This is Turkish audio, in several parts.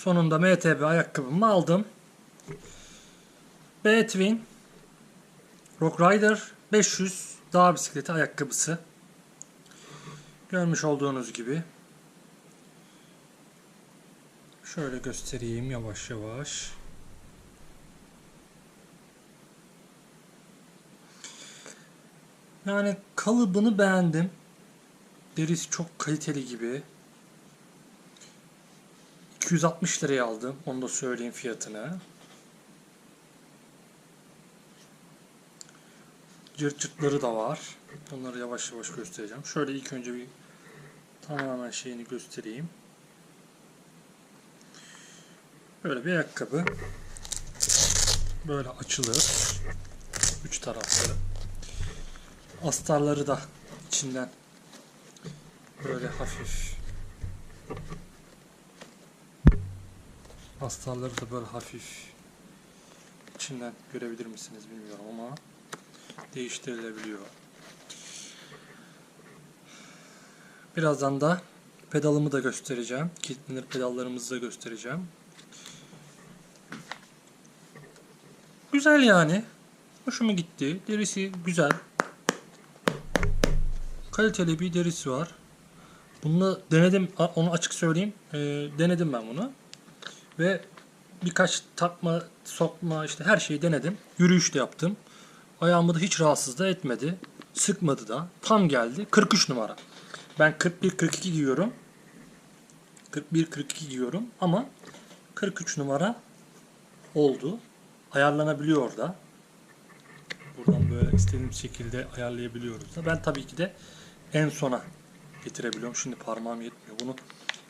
Sonunda MTB ayakkabımı aldım. B-Twin Rock Rider 500 dağ bisikleti ayakkabısı. Görmüş olduğunuz gibi. Şöyle göstereyim yavaş yavaş. Yani kalıbını beğendim. Derisi çok kaliteli gibi. 260 liraya aldım. Onu da söyleyeyim fiyatını. Cırt cırtları da var. Onları yavaş yavaş göstereceğim. Şöyle ilk önce bir tamamen şeyini göstereyim. Böyle bir ayakkabı. Böyle açılır. Üç taraflı. Astarları da içinden böyle hafif astarları da böyle hafif içinden görebilir misiniz bilmiyorum ama değiştirilebiliyor. Birazdan da pedalımı da göstereceğim. Kilitlenir pedallarımızı da göstereceğim. Güzel yani. Hoşuma gitti. Derisi güzel. Kaliteli bir derisi var. Bunu denedim. Onu açık söyleyeyim. Ee, denedim ben bunu. Ve birkaç takma, sokma işte her şeyi denedim. Yürüyüş de yaptım. Ayağımı da hiç rahatsız da etmedi. Sıkmadı da. Tam geldi. 43 numara. Ben 41-42 giyiyorum. 41-42 giyiyorum ama 43 numara oldu. Ayarlanabiliyor da. Buradan böyle istediğim şekilde ayarlayabiliyoruz da. Ben tabii ki de en sona getirebiliyorum. Şimdi parmağım yetmiyor. Bunu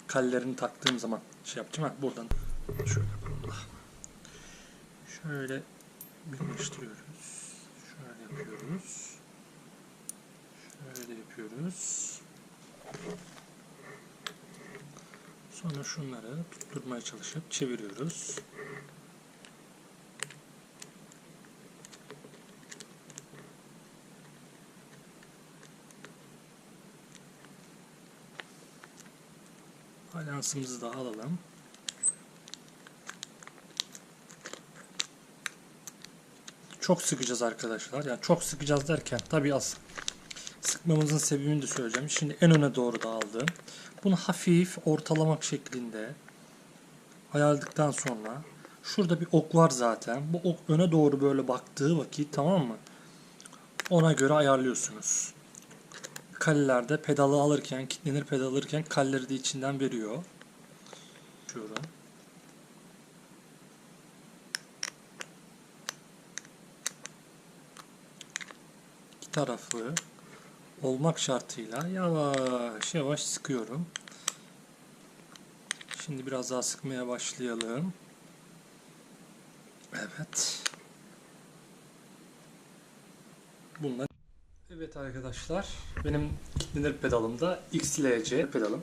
kallerini taktığım zaman şey yapacağım. Ha, buradan şöyle da. Şöyle birleştiriyoruz. Şöyle yapıyoruz. Şöyle yapıyoruz. Sonra şunları tutturmaya çalışıp çeviriyoruz. Alyansımızı da alalım. Çok sıkacağız arkadaşlar. Yani çok sıkacağız derken tabii az sıkmamızın sebebini de söyleyeceğim. Şimdi en öne doğru da aldım. Bunu hafif ortalamak şeklinde ayarladıktan sonra şurada bir ok var zaten. Bu ok öne doğru böyle baktığı vakit tamam mı? Ona göre ayarlıyorsunuz. Kallelerde pedalı alırken, kilitlenir pedal alırken kalleri de içinden veriyor. Şuradan. İki tarafı olmak şartıyla yavaş yavaş sıkıyorum. Şimdi biraz daha sıkmaya başlayalım. Evet. Bunlar Evet arkadaşlar, benim kilitlenir pedalımda XLC pedalım.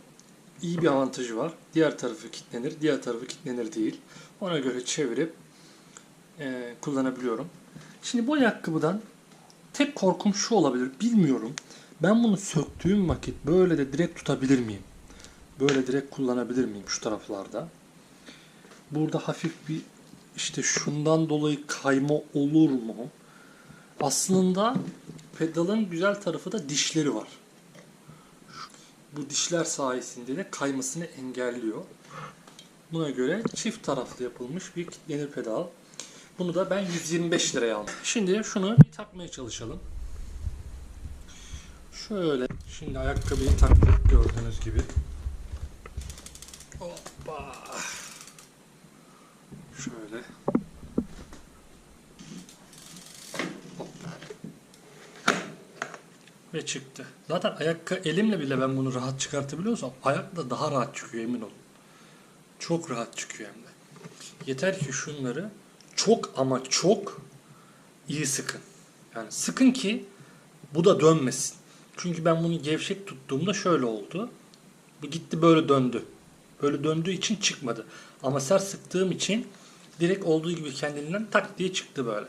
İyi bir avantajı var. Diğer tarafı kilitlenir, diğer tarafı kilitlenir değil. Ona göre çevirip e, kullanabiliyorum. Şimdi bu ayakkabıdan tek korkum şu olabilir, bilmiyorum. Ben bunu söktüğüm vakit böyle de direkt tutabilir miyim? Böyle direkt kullanabilir miyim şu taraflarda? Burada hafif bir işte şundan dolayı kayma olur mu? Aslında pedalın güzel tarafı da dişleri var. Bu dişler sayesinde de kaymasını engelliyor. Buna göre çift taraflı yapılmış bir kilitlenir pedal. Bunu da ben 125 liraya aldım. Şimdi şunu bir takmaya çalışalım. Şöyle. Şimdi ayakkabıyı taktık gördüğünüz gibi. Hoppa. Şöyle. Ve çıktı. Zaten ayakkabı elimle bile ben bunu rahat çıkartabiliyorsam ayakla daha rahat çıkıyor emin olun. Çok rahat çıkıyor hem de. Yeter ki şunları çok ama çok iyi sıkın. Yani sıkın ki bu da dönmesin. Çünkü ben bunu gevşek tuttuğumda şöyle oldu. Bu gitti böyle döndü. Böyle döndüğü için çıkmadı. Ama sert sıktığım için direkt olduğu gibi kendiliğinden tak diye çıktı böyle.